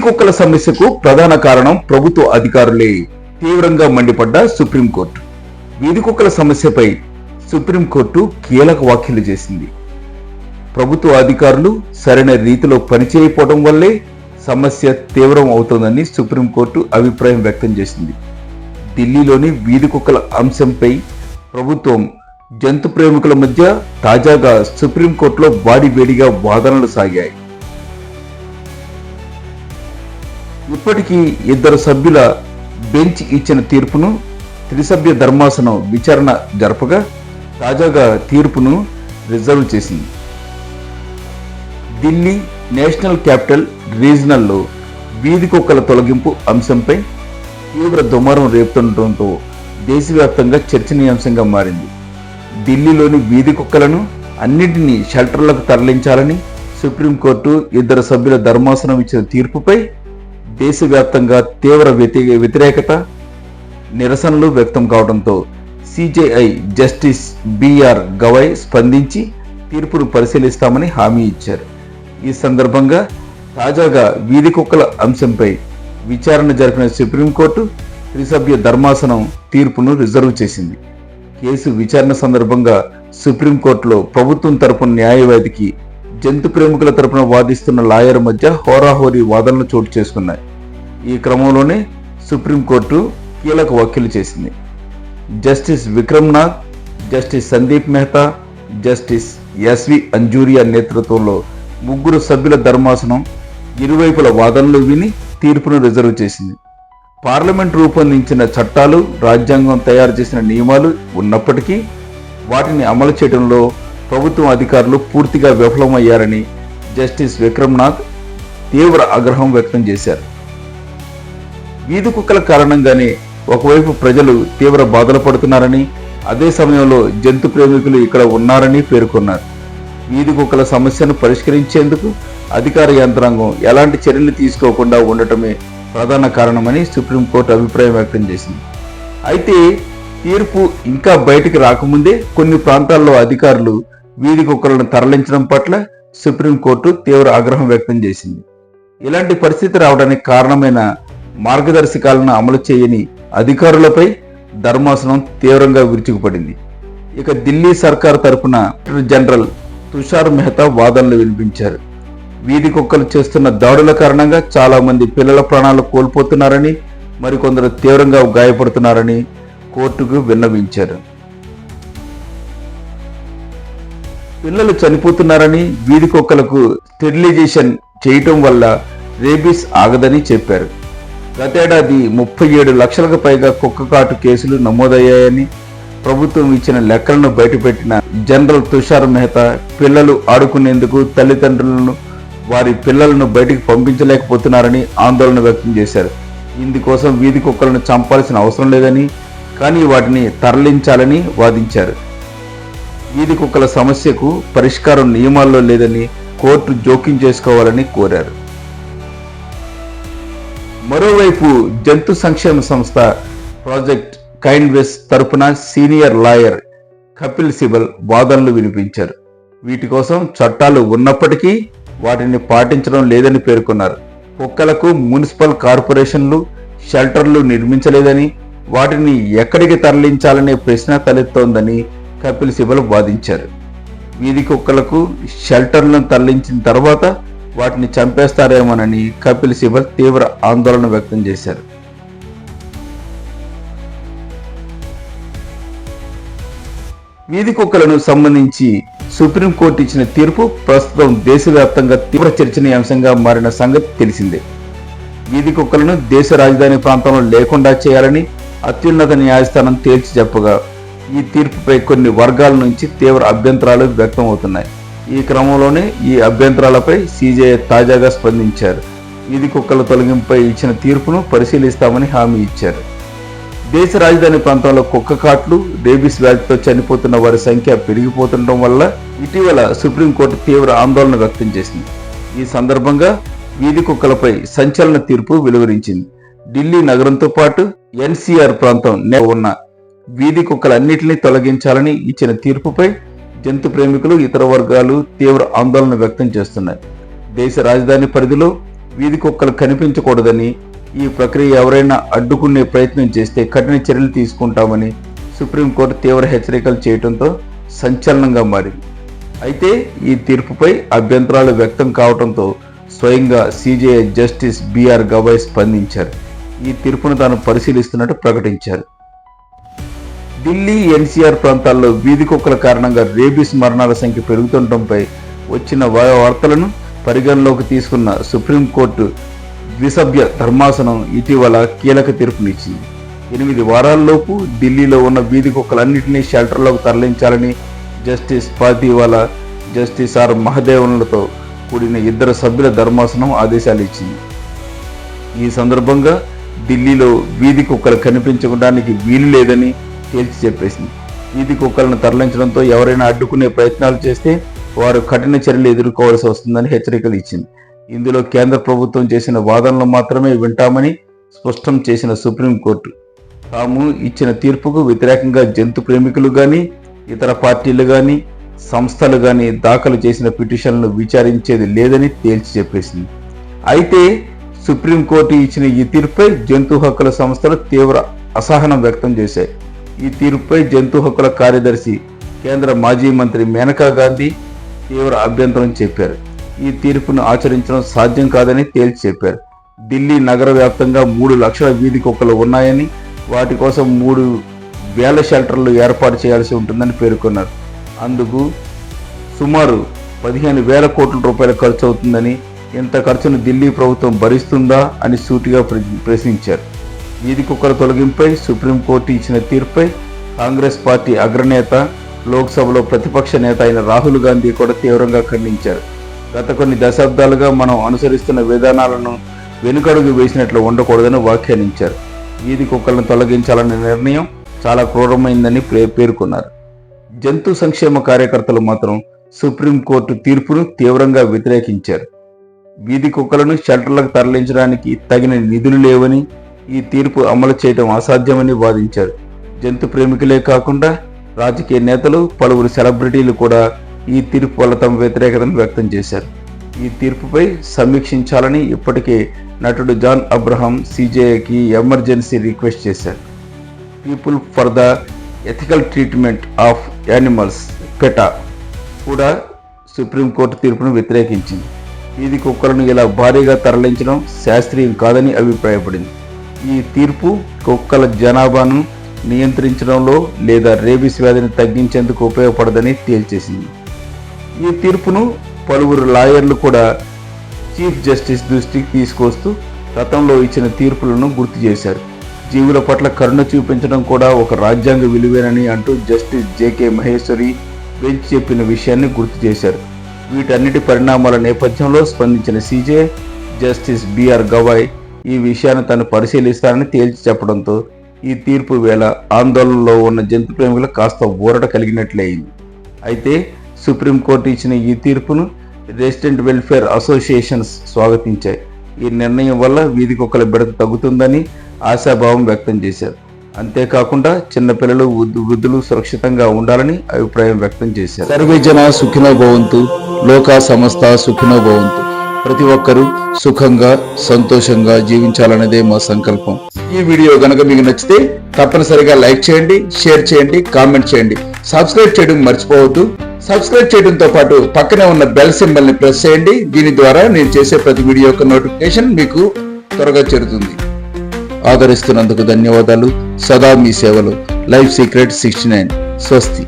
కుక్కల సమస్యకు ప్రధాన కారణం ప్రభుత్వ అధికారులే. తీవ్రంగా మండిపడ్డ సుప్రీంకోర్టు. వీధి కుక్కల సమస్యపై సుప్రీంకోర్టు కీలక వ్యాఖ్యలు చేసింది. ప్రభుత్వ అధికారులు సరైన రీతిలో పనిచేయకపోవడం వల్లే సమస్య తీవ్రం అవుతోందని సుప్రీంకోర్టు అభిప్రాయం వ్యక్తం చేసింది. ఢిల్లీలోని వీధి కుక్కల అంశంపై ప్రభుత్వం జంతు ప్రేమికుల మధ్య తాజాగా సుప్రీంకోర్టులో వాడివేడిగా వాదనలు సాగాయి. ఇప్పటికీ ఇద్దరు సభ్యుల బెంచ్ ఇచ్చిన తీర్పును త్రిసభ్య ధర్మాసనం విచారణ జరపగా తాజాగా తీర్పును రిజర్వ్ చేసింది. ఢిల్లీ నేషనల్ క్యాపిటల్ రీజనల్లో వీధి కుక్కల తొలగింపు అంశంపై తీవ్ర దుమారం రేపుతుండటంతో దేశవ్యాప్తంగా చర్చనీయాంశంగా మారింది. ఢిల్లీలోని వీధి కుక్కలను అన్నింటినీ షెల్టర్లకు తరలించాలని సుప్రీంకోర్టు ఇద్దరు సభ్యుల ధర్మాసనం ఇచ్చిన తీర్పుపై దేశవ్యాప్తంగా తీవ్ర వ్యతి వ్యతిరేకత నిరసనలు వ్యక్తం కావడంతో సిజేఐ జస్టిస్ బిఆర్ గవై స్పందించి తీర్పును పరిశీలిస్తామని హామీ ఇచ్చారు. ఈ సందర్భంగా తాజాగా వీధి కుక్కల అంశంపై విచారణ జరిపిన సుప్రీంకోర్టు త్రిసభ్య ధర్మాసనం తీర్పును రిజర్వ్ చేసింది. కేసు విచారణ సందర్భంగా సుప్రీంకోర్టులో ప్రభుత్వం తరపున న్యాయవాదికి జంతు ప్రేమికుల తరపున వాదిస్తున్న లాయర్ మధ్య హోరాహోరీ వాదనలు చోటు చేసుకున్నాయి. ఈ క్రమంలోనే సుప్రీంకోర్టు కీలక వ్యాఖ్యలు చేసింది. Justice Vikramnath justice Sandeep Mehta justice S V Anjaria నేతృత్వంలో ముగ్గురు సభ్యుల ధర్మాసనం ఇరువైపుల వాదనలు విని తీర్పును రిజర్వ్ చేసింది. పార్లమెంట్ రూపొందించిన చట్టాలు రాజ్యాంగం తయారు చేసిన నియమాలు ఉన్నప్పటికీ వాటిని అమలు చేయడంలో ప్రభుత్వం అధికారులు పూర్తిగా విఫలమయ్యారని జస్టిస్ విక్రమ్నాథ్ తీవ్ర ఆగ్రహం వ్యక్తం చేశారు. వీధి కుక్కల కారణంగానే ఒకవైపు ప్రజలు తీవ్ర బాధలు పడుతున్నారని అదే సమయంలో జంతు ప్రేమికులు ఇక్కడ ఉన్నారని పేర్కొన్నారు. వీధి కుక్కల సమస్యను పరిష్కరించేందుకు అధికార యంత్రాంగం ఎలాంటి చర్యలు తీసుకోకుండా ఉండటమే ప్రధాన కారణమని సుప్రీంకోర్టు అభిప్రాయం వ్యక్తం చేసింది. అయితే తీర్పు ఇంకా బయటికి రాకముందే కొన్ని ప్రాంతాల్లో అధికారులు వీధి కుక్కలను తరలించడం పట్ల సుప్రీంకోర్టు తీవ్ర ఆగ్రహం వ్యక్తం చేసింది. ఇలాంటి పరిస్థితి రావడానికి కారణమైన మార్గదర్శకాలను అమలు చేయని అధికారులపై ధర్మాసనం తీవ్రంగా విరుచుకుపడింది. ఇక ఢిల్లీ సర్కార్ తరపున జనరల్ తుషార్ మెహతా వాదనలు వినిపించారు. వీధి కుక్కలు చేస్తున్న దాడుల కారణంగా చాలా మంది పిల్లల ప్రాణాలు కోల్పోతున్నారని మరికొందరు తీవ్రంగా గాయపడుతున్నారని కోర్టుకు విన్నవించారు. పిల్లలు చనిపోతున్నారని వీధి కుక్కలకు స్టెరిలైజేషన్ చేయటం వల్ల రేబీస్ ఆగదని చెప్పారు. గతేడాది ముప్పై ఏడు లక్షలకు పైగా కుక్క కాటు కేసులు నమోదయ్యాయని ప్రభుత్వం ఇచ్చిన లెక్కలను బయటపెట్టిన జనరల్ తుషార్ మెహతా పిల్లలు ఆడుకునేందుకు తల్లిదండ్రులను వారి పిల్లలను బయటికి పంపించలేకపోతున్నారని ఆందోళన వ్యక్తం చేశారు. ఇందుకోసం వీధి కుక్కలను చంపాల్సిన అవసరం లేదని కానీ వాటిని తరలించాలని వాదించారు. వీధి కుక్కల సమస్యకు పరిష్కారం నియమాల్లో లేదని కోర్టు జోక్యం చేసుకోవాలని కోరారు. మరోవైపు జంతు సంక్షేమ సంస్థ ప్రాజెక్ట్ కైండ్ వెస్ తరపున సీనియర్ లాయర్ కపిల్ సిబల్ వాదనలు వినిపించారు. వీటి కోసం చట్టాలు ఉన్నప్పటికీ వాటిని పాటించడం లేదని పేర్కొన్నారు. కుక్కలకు మున్సిపల్ కార్పొరేషన్లు షెల్టర్లు నిర్మించలేదని వాటిని ఎక్కడికి తరలించాలనే ప్రశ్న తలెత్తోందని కపిల్ సిబల్ వాదించారు. వీధి కుక్కలకు షెల్టర్లను తరలించిన తర్వాత వాటిని చంపేస్తారేమోనని కపిల్ సిబల్ తీవ్ర ఆందోళన వ్యక్తం చేశారు. వీధి కుక్కలను సంబంధించి సుప్రీంకోర్టు ఇచ్చిన తీర్పు ప్రస్తుతం దేశవ్యాప్తంగా తీవ్ర చర్చనీయాంశంగా మారిన సంగతి తెలిసిందే. వీధి కుక్కలను దేశ రాజధాని ప్రాంతంలో లేకుండా చేయాలని అత్యున్నత న్యాయస్థానం తేల్చి చెప్పగా ఈ తీర్పుపై కొన్ని వర్గాల నుంచి తీవ్ర అభ్యంతరాలు వ్యక్తమవుతున్నాయి. ఈ క్రమంలోనే ఈ అభ్యంతరాలపై సీజే తాజాగా స్పందించారు. వీధి కుక్కల తొలగింపై ఇచ్చిన తీర్పును పరిశీలిస్తామని హామీ ఇచ్చారు. దేశ రాజధాని ప్రాంతంలో కుక్క కాట్లు రేబీస్ వ్యాధితో చనిపోతున్న వారి సంఖ్య పెరిగిపోతుండటం వల్ల ఇటీవల సుప్రీంకోర్టు తీవ్ర ఆందోళన వ్యక్తం చేసింది. ఈ సందర్భంగా వీధి కుక్కలపై సంచలన తీర్పు వెలువరించింది. ఢిల్లీ నగరంతో పాటు ఎన్సీఆర్ ప్రాంతం నే ఉన్న వీధి కుక్కలన్నింటినీ తొలగించాలని ఇచ్చిన తీర్పుపై జంతు ప్రేమికులు ఇతర వర్గాలు తీవ్ర ఆందోళన వ్యక్తం చేస్తున్నాయి. దేశ రాజధాని పరిధిలో వీధి కుక్కలు కనిపించకూడదని ఈ ప్రక్రియ ఎవరైనా అడ్డుకునే ప్రయత్నం చేస్తే కఠిన చర్యలు తీసుకుంటామని సుప్రీంకోర్టు తీవ్ర హెచ్చరికలు చేయడంతో సంచలనంగా మారింది. అయితే ఈ తీర్పుపై అభ్యంతరాలు వ్యక్తం కావడంతో స్వయంగా సిజేఐ జస్టిస్ బిఆర్ గవాయ్ స్పందించారు. ఈ తీర్పును తాను పరిశీలిస్తున్నట్టు ప్రకటించారు. ఢిల్లీ ఎన్సీఆర్ ప్రాంతాల్లో వీధి కుక్కల కారణంగా రేబీస్ మరణాల సంఖ్య పెరుగుతుండటంపై వచ్చిన వార్తలను పరిగణలోకి తీసుకున్న సుప్రీంకోర్టు ద్విసభ్య ధర్మాసనం ఇటీవల కీలక తీర్పునిచ్చింది. ఎనిమిది వారాల్లోపు ఢిల్లీలో ఉన్న వీధి కుక్కలన్నింటినీ షెల్టర్లోకి తరలించాలని జస్టిస్ పాతివాలా జస్టిస్ ఆర్ మహదేవన్లతో కూడిన ఇద్దరు సభ్యుల ధర్మాసనం ఆదేశాలు ఇచ్చింది ఈ సందర్భంగా ఢిల్లీలో వీధి కుక్కలు కనిపించడానికి వీలు లేదని తేల్చి చెప్పేసింది. వీధి కుక్కలను తరలించడంతో ఎవరైనా అడ్డుకునే ప్రయత్నాలు చేస్తే వారు కఠిన చర్యలు ఎదుర్కోవాల్సి వస్తుందని హెచ్చరికలు ఇచ్చింది. ఇందులో కేంద్ర ప్రభుత్వం చేసిన వాదనలు మాత్రమే వింటామని స్పష్టం చేసిన సుప్రీంకోర్టు. తాము ఇచ్చిన తీర్పుకు వ్యతిరేకంగా జంతు ప్రేమికులు కానీ ఇతర పార్టీలు కానీ సంస్థలు కానీ దాఖలు చేసిన పిటిషన్లను విచారించేది లేదని తేల్చి చెప్పేసింది. అయితే సుప్రీంకోర్టు ఇచ్చిన ఈ తీర్పుపై జంతు హక్కుల సంస్థలు తీవ్ర అసహనం వ్యక్తం చేశాయి. ఈ తీర్పుపై జంతు హక్కుల కార్యదర్శి కేంద్ర మాజీ మంత్రి మేనకా గాంధీ తీవ్ర అభ్యంతరం చెప్పారు. ఈ తీర్పును ఆచరించడం సాధ్యం కాదని తేల్చి చెప్పారు ఢిల్లీ నగర వ్యాప్తంగా మూడు లక్షల వీధి కుక్కలు ఉన్నాయని వాటి కోసం మూడు వేల షెల్టర్లు ఏర్పాటు చేయాల్సి ఉంటుందని పేర్కొన్నారు. అందుకు సుమారు పదిహేను వేల కోట్ల రూపాయల ఖర్చు అవుతుందని ఇంత ఖర్చును ఢిల్లీ ప్రభుత్వం భరిస్తుందా అని సూటిగా ప్ర- ప్రశ్నించారు. వీధి కుక్కల తొలగింపై సుప్రీంకోర్టు ఇచ్చిన తీర్పై కాంగ్రెస్ పార్టీ అగ్రనేత లోక్సభలో ప్రతిపక్ష నేత అయిన రాహుల్ గాంధీ కూడా తీవ్రంగా ఖండించారు. గత కొన్ని దశాబ్దాలుగా మనం అనుసరిస్తున్న విధానాలను వెనుకడుగు వేసినట్లు ఉండకూడదని వ్యాఖ్యానించారు. వీధి కుక్కలను తొలగించాలనే నిర్ణయం చాలా క్రూరమైందని పేర్కొన్నారు. జంతు సంక్షేమ కార్యకర్తలు మాత్రం సుప్రీంకోర్టు తీర్పును తీవ్రంగా వ్యతిరేకించారు. వీధి కుక్కలను షెల్టర్లకు తరలించడానికి తగిన నిధులు లేవని ఈ తీర్పు అమలు చేయడం అసాధ్యమని వాదించారు. జంతు ప్రేమికులే కాకుండా రాజకీయ నేతలు పలువురు సెలబ్రిటీలు కూడా ఈ తీర్పు వల్ల తమ వ్యతిరేకతను వ్యక్తం చేశారు. ఈ తీర్పుపై సమీక్షించాలని ఇప్పటికే నటుడు జాన్ అబ్రహాం సిజేఐకి ఎమర్జెన్సీ రిక్వెస్ట్ చేశారు. People for the ethical treatment of animals PETA కూడా సుప్రీంకోర్టు తీర్పును వ్యతిరేకించింది. వీధి కుక్కలను ఇలా భారీగా తరలించడం శాస్త్రీయం కాదని అభిప్రాయపడింది. ఈ తీర్పు కుక్కల జనాభాను నియంత్రించడంలో లేదా రేబీస్ వ్యాధిని తగ్గించేందుకు ఉపయోగపడదని తేల్చేసింది. ఈ తీర్పును పలువురు లాయర్లు కూడా చీఫ్ జస్టిస్ దృష్టికి తీసుకొస్తూ గతంలో ఇచ్చిన తీర్పులను గుర్తు చేశారు. జీవుల పట్ల కరుణ చూపించడం కూడా ఒక రాజ్యాంగ విలువేనని అంటూ జస్టిస్ జేకే మహేశ్వరి బెంచ్ చెప్పిన విషయాన్ని గుర్తు చేశారు. వీటన్నిటి పరిణామాల నేపథ్యంలో స్పందించిన సీజే జస్టిస్ బిఆర్ గవాయ్ ఈ విషయాన్ని తను పరిశీలిస్తానని తేల్చి చెప్పడంతో ఈ తీర్పు వేళ ఆందోళనలో ఉన్న జంతు ప్రేమికులు కాస్త ఊరట కలిగినట్లే అయింది. అయితే సుప్రీంకోర్టు ఇచ్చిన ఈ తీర్పును రెసిడెంట్ వెల్ఫేర్ అసోసియేషన్స్ స్వాగతించాయి. ఈ నిర్ణయం వల్ల వీధి కుక్కల బెడత తగ్గుతుందని ఆశాభావం వ్యక్తం చేశారు. అంతేకాకుండా చిన్నపిల్లలు వృద్ధులు సురక్షితంగా ఉండాలని అభిప్రాయం వ్యక్తం చేశారు. సర్వే జన సుఖినో భవంతు లోకా సమస్త సుఖినో భవంతు. ప్రతి ఒక్కరూ సుఖంగా సంతోషంగా జీవించాలనేదే మా సంకల్పం. ఈ వీడియో గనక మీకు నచ్చితే తప్పనిసరిగా లైక్ చేయండి షేర్ చేయండి కామెంట్ చేయండి. సబ్స్క్రైబ్ చేయడం మర్చిపోవద్దు. సబ్స్క్రైబ్ చేయడంతో పాటు పక్కనే ఉన్న బెల్ సింబల్ని ప్రెస్ చేయండి. దీని ద్వారా నేను చేసే ప్రతి వీడియో యొక్క నోటిఫికేషన్ మీకు త్వరగా చేరుతుంది. ఆదరిస్తున్నందుకు ధన్యవాదాలు. సదా మీ సేవలు. Life secret sixty nine. స్వస్తి.